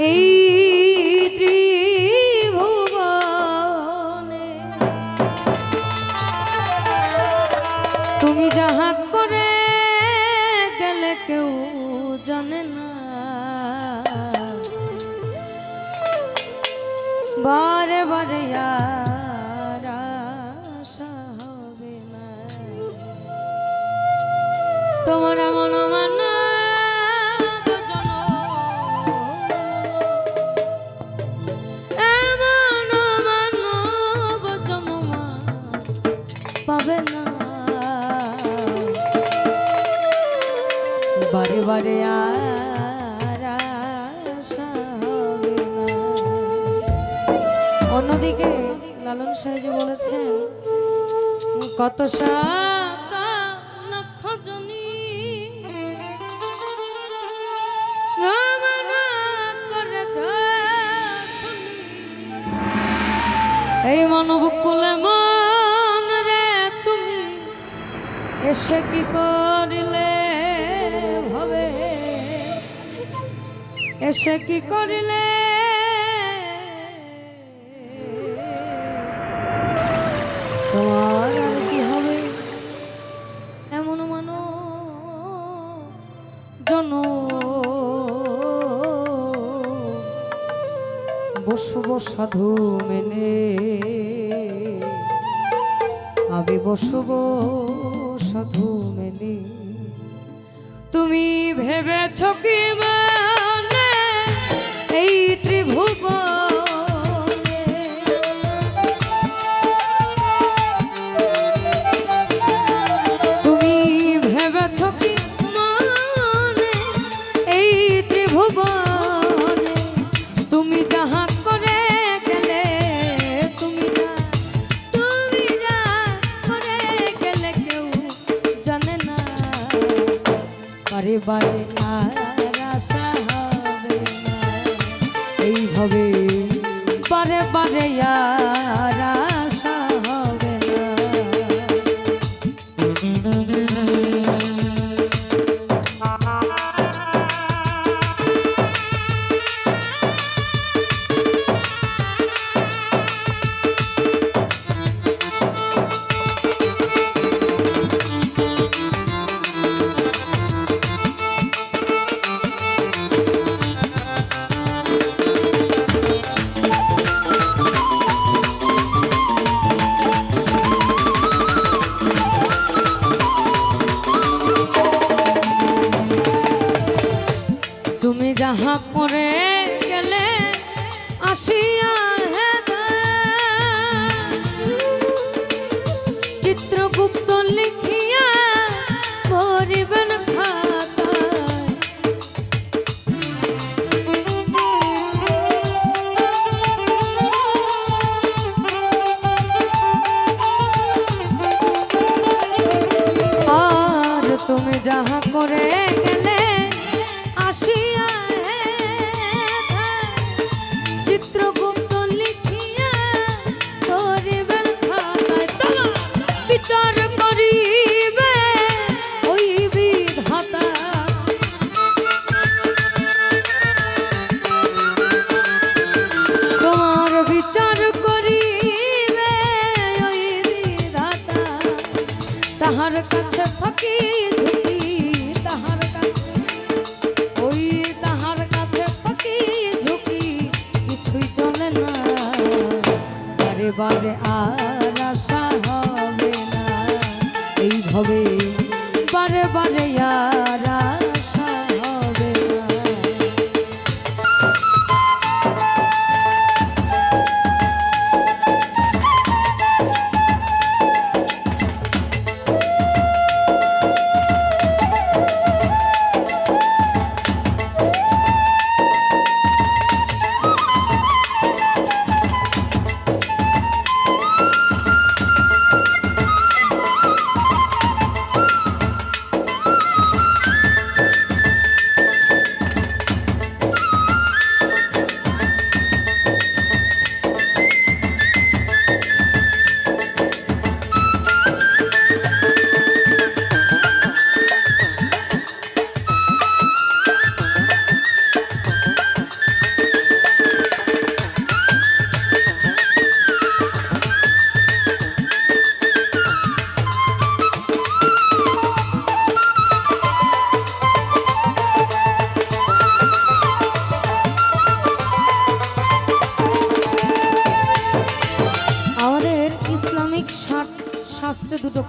Hey. আর অন্যদিকে লালন সাহেব বলেছেন, কত সাতা জমি এই মানব কুলে মন রে তুমি, এসে কি করিলে? এসে কি করলে? তোমার আর কি হবে? এমন মানো জন বসব সাধু মেনে। আমি বসব সাধু মেনে। তুমি ভেবেছ কি মা त्रिभुवन পরে পরে যাহা করে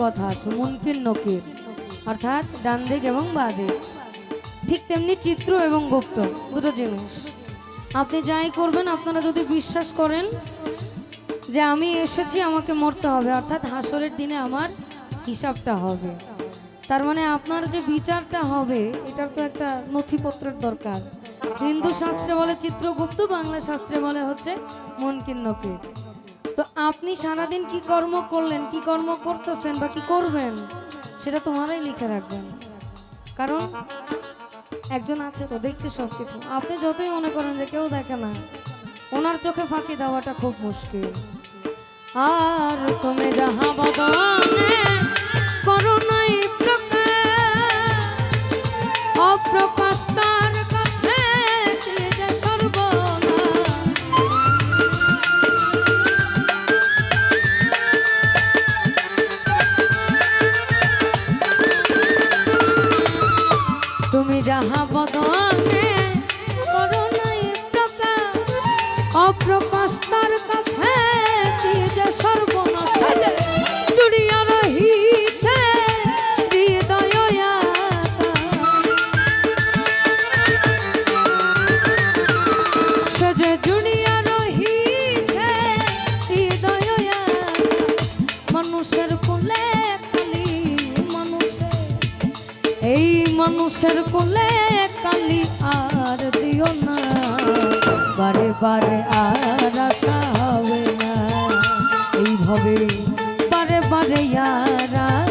কথা আছে মুনকির নকির অর্থাৎ ডান দিক এবং বা দিক ঠিক তেমনি চিত্র এবং গুপ্ত, দুটো জিনিস। আপনি যাই করবেন, আপনারা যদি বিশ্বাস করেন যে আমি এসেছি, আমাকে মরতে হবে। অর্থাৎ হাসরের দিনে আমার হিসাবটা হবে। তার মানে আপনার যে বিচারটা হবে, এটার তো একটা নথিপত্রের দরকার। হিন্দু শাস্ত্রে বলে চিত্রগুপ্ত, বাংলা শাস্ত্রে বলে হচ্ছে মনকিন নকির তো আপনি সারাদিন কি কর্ম করলেন, কি কর্ম করতেছেন বা কি করবেন, সেটা তোমারাই লিখে রাখবেন। কারণ একজন আছে তো, দেখছে সব কিছু আপনি যতই মনে করেন যে কেউ দেখে না, ওনার চোখে ফাঁকি দেওয়াটা খুব মুশকিল। আর তুমি যাহা করো নাই প্রকাশ অপ্রকাশ তার কাছে যে সর্বনাশ জুড়িয়া রহিছে সে জুড়িয়া রহিছে হৃদয় মানুষের কোলে খালি মানুষের এই মানুষের কোলে কালি আর দিও না। বারে বারে আর আশা হবে না। এইভাবে বারে বারে আর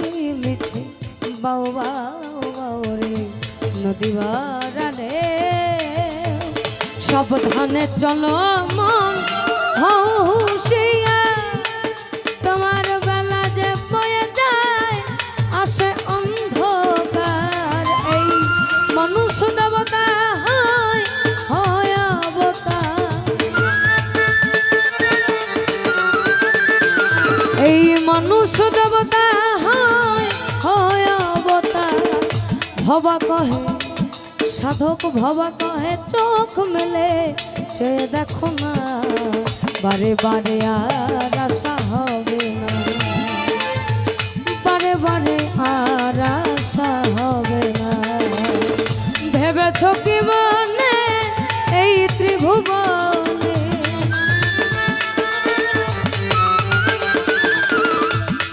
বাউ বাউ বাউ রে নদী বারে সাবধানে চলো মন হও ভবা কহে, সাধক ভবা কহে, চোখ মেলে, সে দেখো না, বারে বারে আর আশা হবে না। বারে বারে আর আশা হবে না। ভেবেছ কি মনে এই ত্রিভুবনে?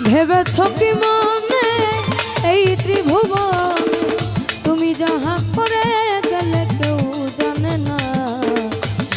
ভেবেছ কি মনে